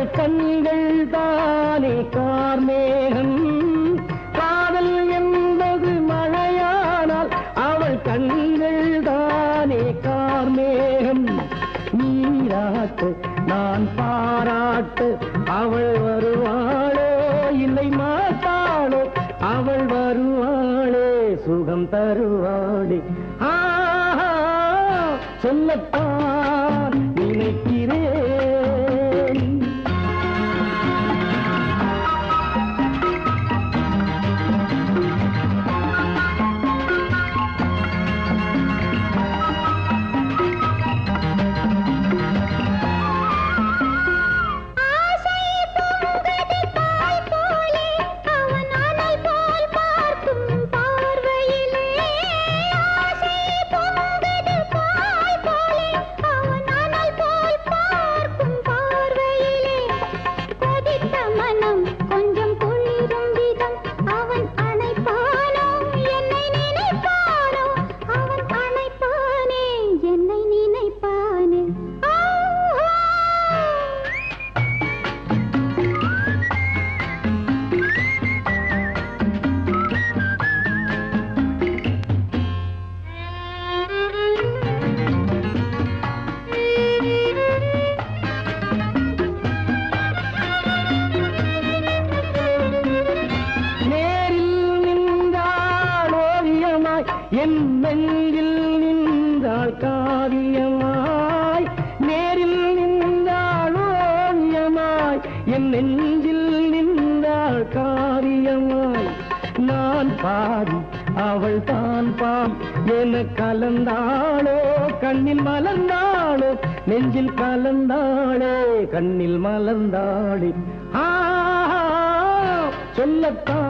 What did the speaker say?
அவள் கண்கள் தானே கார்மேகம். காதல் என்பது மழையானால் அவள் கண்கள் தானே கார்மேகம். நீராட்டு நான் பாராட்டு அவள் வருவாளோ இல்லை மாட்டாளோ அவள் வருவாளே சுகம் தருவாளே. ஆஹா சொல்லத்தான் என் நெஞ்சில் நின்றாள் காவியமாய் நேரில் நின்றாள் ஓவியமாய் என் நெஞ்சில் நின்றாள் காவியமாய். நான் பாடி அவள் தான் பாம் என கலந்தாளோ கண்ணில் மலர்ந்தாளோ நெஞ்சில் கலந்தாளே கண்ணில் மலர்ந்தாளே. ஆ சொல்லத்தான்